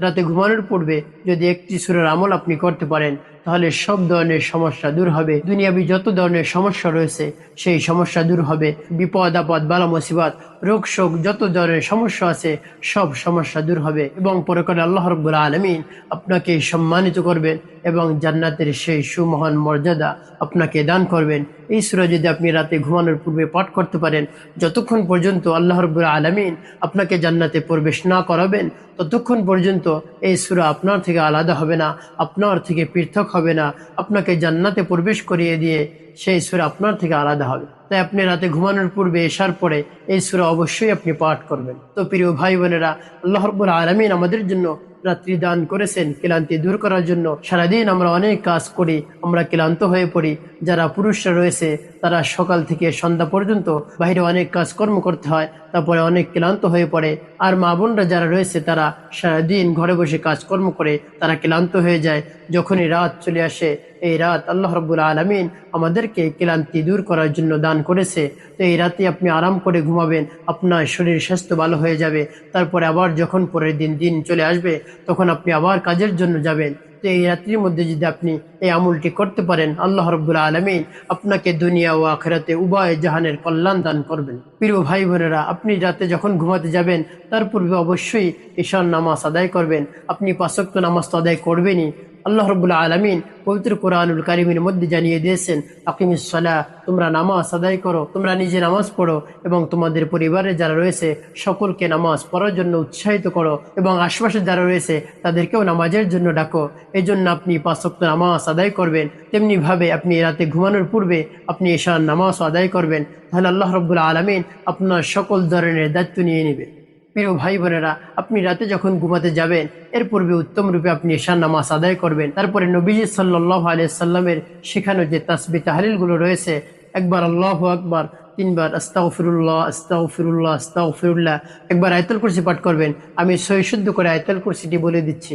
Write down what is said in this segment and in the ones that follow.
রাতে ঘুমানোর পূর্বে যদি একটি সুরের আমল আপনি করতে পারেন তাহলে সব ধরনের সমস্যা দূর হবে। দুনিয়াবি যত ধরনের সমস্যা রয়েছে, সেই সমস্যা দূর হবে। বিপদ, আপদ, বালা, মুসিবাত, রোগ, শোক, যত ধরনের সমস্যা আছে, সব সমস্যা দূর হবে এবং পরে করে আল্লাহ রব্বুল আলমিন আপনাকে সম্মানিত করবেন এবং জান্নাতের সেই সুমহান মর্যাদা আপনাকে দান করবেন। এই সুরা যদি আপনি রাতে ঘুমানোর পূর্বে পাঠ করতে পারেন, যতক্ষণ পর্যন্ত আল্লাহ রব্বুল আলমিন আপনাকে জান্নাতে প্রবেশ না করাবেন, ততক্ষণ পর্যন্ত এই সুরা আপনার থেকে আলাদা হবে না, আপনার থেকে পৃথক হবে না, আপনাকে জান্নাতে প্রবেশ করিয়ে দিয়ে সেই সুরা আপনার থেকে আলাদা হবে। তাই আপনি রাতে ঘুমানোর পূর্বে এসার পরে এই সুরা অবশ্যই আপনি পাঠ করবেন। তো প্রিয় ভাই বোনেরা, আল্লাহ রব্বুল আলমিন আমাদের জন্য রাত্রি দান করেছেন, ক্লান্তি দূর করার জন্য। সারাদিন আমরা অনেক কাজ করি, আমরা ক্লান্ত হয়ে পড়ি। যারা পুরুষরা রয়েছে তারা সকাল থেকে সন্ধ্যা পর্যন্ত বাইরে অনেক কাজকর্ম করতে হয়, তারপরে অনেক ক্লান্ত হয়ে পড়ে। আর মা বোনরা যারা রয়েছে, তারা সারাদিন ঘরে বসে কাজকর্ম করে তারা ক্লান্ত হয়ে যায়। যখনই রাত চলে আসে, এই রাত আল্লাহ রব্বুল আলমিন আমাদেরকে ক্লান্তি দূর করার জন্য দান করেছে। তো এই রাতে আপনি আরাম করে ঘুমাবেন, আপনার শরীর স্বাস্থ্য ভালো হয়ে যাবে। তারপরে আবার যখন পরের দিন দিন চলে আসবে, তখন আপনি আবার কাজের জন্য যাবেন। তো এই রাত্রির মধ্যে যদি আপনি এই আমলটি করতে পারেন, আল্লাহ রব্বুল আলমিন আপনাকে দুনিয়া ও আখেরাতে উভয় জাহানের কল্যাণ দান করবেন। প্রিয় ভাই বোনেরা, আপনি রাতে যখন ঘুমাতে যাবেন, তার পূর্বে অবশ্যই ঈশান নামাজ আদায় করবেন। আপনি পাশক্ত নামাজ তো আদায় করবেনই। আল্লাহ রবুল্লা আলমিন পবিত্র কোরআনুল কারিমের মধ্যে জানিয়ে দিয়েছেন আকিমুসলা তোমরা নামাজ আদায় করো, তোমরা নিজে নামাজ পড়ো এবং তোমাদের পরিবারে যারা রয়েছে সকলকে নামাজ পড়ার জন্য উৎসাহিত করো এবং আশপাশে যারা রয়েছে তাদেরকেও নামাজের জন্য ডাকো। এই জন্য আপনি পাঁচক্ত নামাজ আদায় করবেন। তেমনিভাবে আপনি রাতে ঘুমানোর পূর্বে আপনি এশার নামাজ আদায় করবেন। তাহলে আল্লাহ রব্বুল্লা আলমিন আপনার সকল ধরনের দায়িত্ব নিয়ে নেবে। প্রিয় ভাই বোনেরা, আপনি রাতে যখন ঘুমাতে যাবেন, এর পূর্বে উত্তম রূপে আপনি এশার নামাজ আদায় করবেন। তারপরে নবীজি সাল্লাহ আলিয়াল্লামের শেখানো যে তাসবি তাহলিলগুলো রয়েছে, একবার আল্লাহ আকবার, তিনবার আস্তাউফিরুল্লাহ আস্তাউফিরুল্লাহ আস্তাউফিরুল্লাহ একবার আয়তল কুরসি পাঠ করবেন। আমি সৈশুদ্ধ করে আয়তল কুরসিটি বলে দিচ্ছি।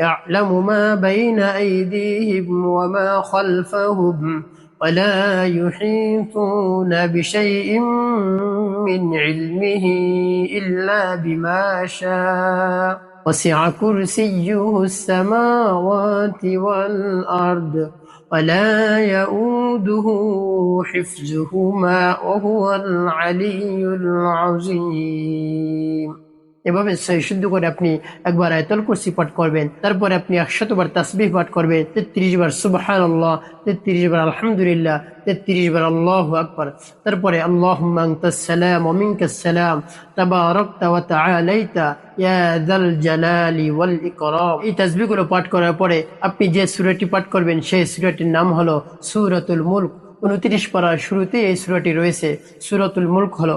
يعلم ما بين أيديهم وما خلفهم ولا يحيطون بشيء من علمه إلا بما شاء. وسع كرسيه السماوات والأرض ولا يؤوده حفظهما وهو العلي العظيم. এভাবে শুদ্ধ করে আপনি একবার আয়তল কুরসি পাঠ করবেন, তারপরে আপনি একশতবার তাসবিহ পাঠ করবেন তেত্রিশ বার সুবাহান আল্লাহ তেত্রিশ বার আলহামদুলিল্লাহ তেত্রিশ বার আল্লাহ আকবর, তারপরে আল্লাহ সালাম অমিনকাসালাম তাবারকতা ওয়া তাআলাইতা যাল জালালি ওয়াল এই তাসবিহগুলো পাঠ করার পরে আপনি যে সূরাটি পাঠ করবেন, সেই সূরাটির নাম হলো সূরাতুল মুলক। উনত্রিশ পাড়ার শুরুতে এই সূরাটি রয়েছে, সূরাতুল মুলক হলো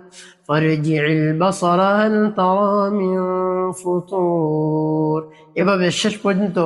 فارجع البصر هل ترى من فطور এভাবে শেষ পর্যন্ত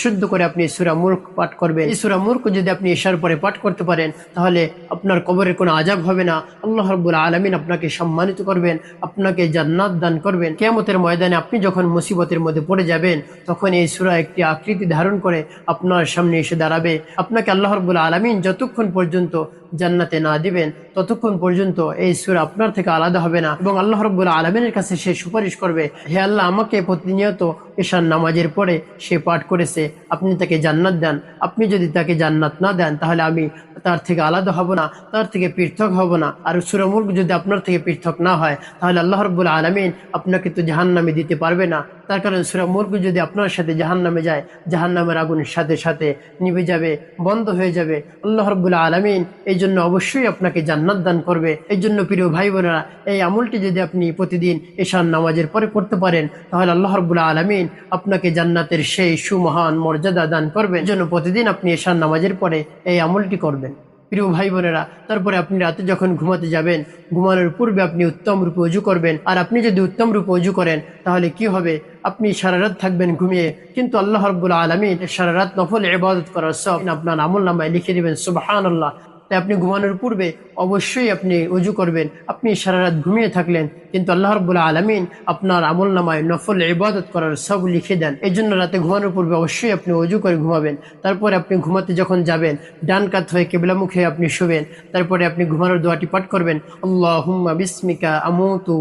শুদ্ধ করে আপনি সুরা মূর্খ পাঠ করবেন। এই সুরা মূর্খ যদি আপনি এসার পরে পাঠ করতে পারেন, তাহলে আপনার কবরের কোনো আজাব হবে না। আল্লাহ রব্বুল আলমিন আপনাকে সম্মানিত করবেন, আপনাকে জান্নাত দান করবেন। কেমতের ময়দানে আপনি যখন মুসিবতের মধ্যে পড়ে যাবেন, তখন এই সুরা একটি আকৃতি ধারণ করে আপনার সামনে এসে দাঁড়াবে। আপনাকে আল্লাহ রব্বুল আলমিন যতক্ষণ পর্যন্ত জান্নাতে না দিবেন, ততক্ষণ পর্যন্ত এই সুরা আপনার থেকে আলাদা হবে না। এবং আল্লাহ রব্বুল আলমিনের কাছে সে সুপারিশ করবে, হে আল্লাহ, আমাকে প্রতিনিয়ত ঈশান নামাজের পরে সে পাঠ করেছে, আপনি তাকে জান্নাত দেন। আপনি যদি তাকে জান্নাত না দেন, তাহলে আমি তার থেকে আলাদা হব না, তার থেকে পৃথক হব না। আর সুরমুর্গ যদি আপনার থেকে পৃথক না হয়, তাহলে আল্লাহ রব্বুল আলমিন আপনাকে তো জাহান্নামে দিতে পারবে না। তার কারণ সুরা মুল্ক যদি আপনার সাথে জাহান নামে যায় জাহান নামের আগুনের সাথে সাথে নিভে যাবে, বন্ধ হয়ে যাবে। আল্লাহ রব্বুল্লা আলমিন এই জন্য অবশ্যই আপনাকে জান্নাত দান করবে। এই জন্য প্রিয় ভাই বোনেরা এই আমলটি যদি আপনি প্রতিদিন এশান নামাজের পরে করতে পারেন, তাহলে আল্লাহ রব্বুল্লা আলমিন আপনাকে জান্নাতের সেই সুমহান মর্যাদা দান করবে এই জন্য প্রতিদিন আপনি এশান নামাজের পরে এই আমলটি করবেন। প্রিয় ভাই বোনেরা তারপরে আপনি রাতে যখন ঘুমাতে যাবেন, ঘুমানোর পূর্বে আপনি উত্তম রূপে উজু করবেন। আর আপনি যদি উত্তম রূপে উজু করেন, তাহলে কি হবে? আপনি সারা রাত থাকবেন ঘুমিয়ে, কিন্তু আল্লাহ রব্বুল আলমিন সারা রাত নফল এবাদত করার সব আপনার আমল নামায় লিখে দেবেন সুবাহান আল্লাহ তাই আপনি ঘুমানোর পূর্বে অবশ্যই আপনি উজু করবেন। আপনি সারা রাত ঘুমিয়ে থাকলেন, কিন্তু আল্লাহ রব্বুল্লা আলমিন আপনার আমল নামায় নফল ইবাদত করার সব লিখে দেন। এই জন্য রাতে ঘুমানোর পূর্বে অবশ্যই আপনি উজু করে ঘুমাবেন। তারপরে আপনি ঘুমাতে যখন যাবেন, ডান কাত হয়ে কেবলামুখে আপনি শুবেন। তারপরে আপনি ঘুমানোর দোয়াটি পাঠ করবেন আল্লাহ হুম্মা বিস্মিকা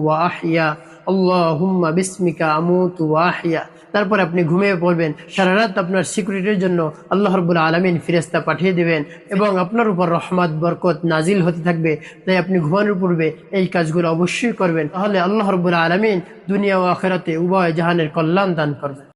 ওয়া আহিয়া আল্লাহ হুম্মা বিস্মিকা আমুতু ওয়া আহিয়া তারপর আপনি ঘুমিয়ে পড়বেন। সারা রাত আপনার সিকিউরিটির জন্য আল্লাহ রবুল আলমিন ফিরেস্তা পাঠিয়ে দেবেন এবং আপনার উপর রহমাত, বরকত নাজিল হতে থাকবে। তাই আপনি ঘুমানোর পূর্বে এই কাজগুলো অবশ্যই করবেন। তাহলে আল্লাহ রবুল আলমিন দুনিয়া ও আখেরাতে উভয় জাহানের কল্যাণ দান করবেন।